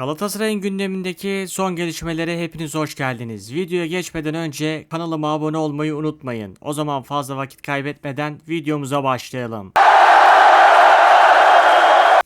Galatasaray'ın gündemindeki son gelişmelere hepiniz hoş geldiniz. Videoya geçmeden önce kanalıma abone olmayı unutmayın. O zaman fazla vakit kaybetmeden videomuza başlayalım.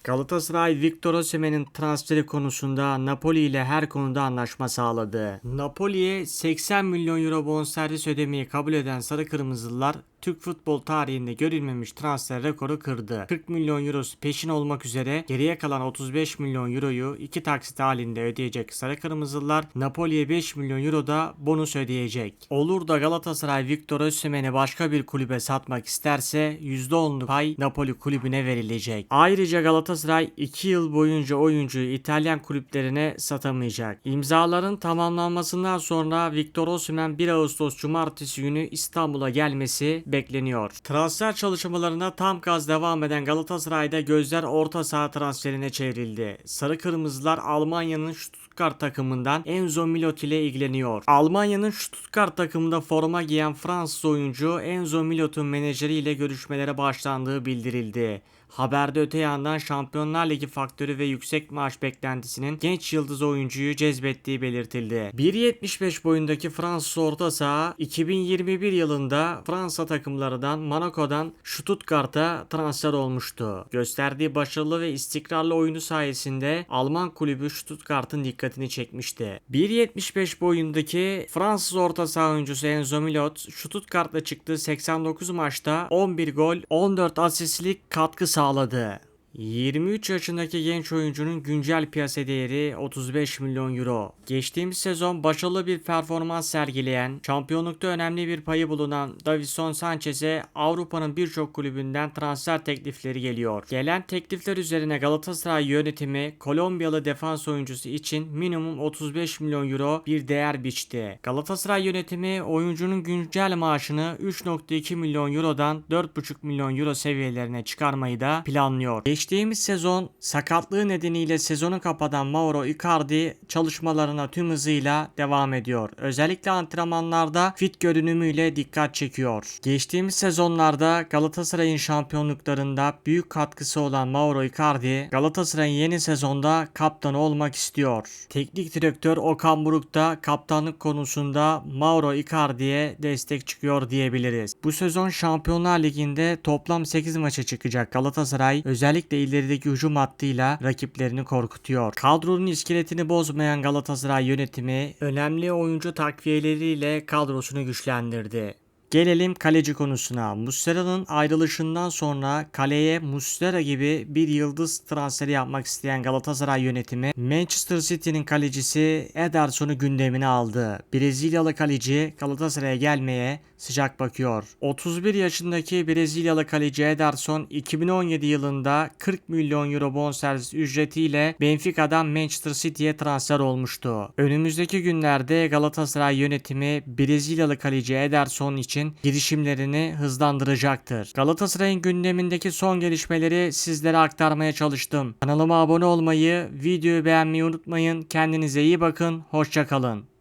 Galatasaray Victor Osimhen'in transferi konusunda Napoli ile her konuda anlaşma sağladı. Napoli'ye 80 milyon euro bonservis ödemeyi kabul eden Sarı Kırmızılılar Türk futbol tarihinde görülmemiş transfer rekoru kırdı. 40 milyon eurosu peşin olmak üzere geriye kalan 35 milyon euroyu iki taksit halinde ödeyecek Sarı Kırmızılılar Napoli'ye 5 milyon euro da bonus ödeyecek. Olur da Galatasaray Victor Osimhen'i başka bir kulübe satmak isterse %10'luk pay Napoli kulübüne verilecek. Ayrıca Galatasaray 2 yıl boyunca oyuncuyu İtalyan kulüplerine satamayacak. İmzaların tamamlanmasından sonra Victor Osimhen 1 Ağustos Cumartesi günü İstanbul'a gelmesi bekleniyor. Transfer çalışmalarına tam gaz devam eden Galatasaray'da gözler orta saha transferine çevrildi. Sarı Kırmızılar Almanya'nın Stuttgart takımından Enzo Milot ile ilgileniyor. Almanya'nın Stuttgart takımında forma giyen Fransız oyuncu Enzo Milot'un menajeriyle görüşmelere başlandığı bildirildi. Haberde öte yandan Şampiyonlar Ligi faktörü ve yüksek maaş beklentisinin genç yıldız oyuncuyu cezbettiği belirtildi. 1.75 boyundaki Fransız orta saha 2021 yılında Fransa takımlarından Monaco'dan Stuttgart'a transfer olmuştu. Gösterdiği başarılı ve istikrarlı oyunu sayesinde Alman kulübü Stuttgart'ın dikkatini çekmişti. 1.75 boyundaki Fransız orta saha oyuncusu Enzo Milot Stuttgart'la çıktığı 89 maçta 11 gol 14 asistlik katkı sağladı sağladı. 23 yaşındaki genç oyuncunun güncel piyasa değeri 35 milyon euro. Geçtiğimiz sezon başarılı bir performans sergileyen, şampiyonlukta önemli bir payı bulunan Davison Sanchez'e Avrupa'nın birçok kulübünden transfer teklifleri geliyor. Gelen teklifler üzerine Galatasaray yönetimi Kolombiyalı defans oyuncusu için minimum 35 milyon euro bir değer biçti. Galatasaray yönetimi oyuncunun güncel maaşını 3.2 milyon eurodan 4.5 milyon euro seviyelerine çıkarmayı da planlıyor. Geçtiğimiz sezon sakatlığı nedeniyle sezonu kapatan Mauro Icardi çalışmalarına tüm hızıyla devam ediyor. Özellikle antrenmanlarda fit görünümüyle dikkat çekiyor. Geçtiğimiz sezonlarda Galatasaray'ın şampiyonluklarında büyük katkısı olan Mauro Icardi Galatasaray'ın yeni sezonda kaptanı olmak istiyor. Teknik direktör Okan Buruk da kaptanlık konusunda Mauro Icardi'ye destek çıkıyor diyebiliriz. Bu sezon Şampiyonlar Ligi'nde toplam 8 maça çıkacak Galatasaray özellikle ilerideki hücum hattıyla rakiplerini korkutuyor. Kadronun iskeletini bozmayan Galatasaray yönetimi önemli oyuncu takviyeleriyle kadrosunu güçlendirdi. Gelelim kaleci konusuna. Muslera'nın ayrılışından sonra kaleye Muslera gibi bir yıldız transferi yapmak isteyen Galatasaray yönetimi Manchester City'nin kalecisi Ederson'u gündemine aldı. Brezilyalı kaleci Galatasaray'a gelmeye sıcak bakıyor. 31 yaşındaki Brezilyalı kaleci Ederson 2017 yılında 40 milyon euro bonservis ücretiyle Benfica'dan Manchester City'ye transfer olmuştu. Önümüzdeki günlerde Galatasaray yönetimi Brezilyalı kaleci Ederson için girişimlerini hızlandıracaktır. Galatasaray'ın gündemindeki son gelişmeleri sizlere aktarmaya çalıştım. Kanalıma abone olmayı, videoyu beğenmeyi unutmayın. Kendinize iyi bakın, hoşçakalın.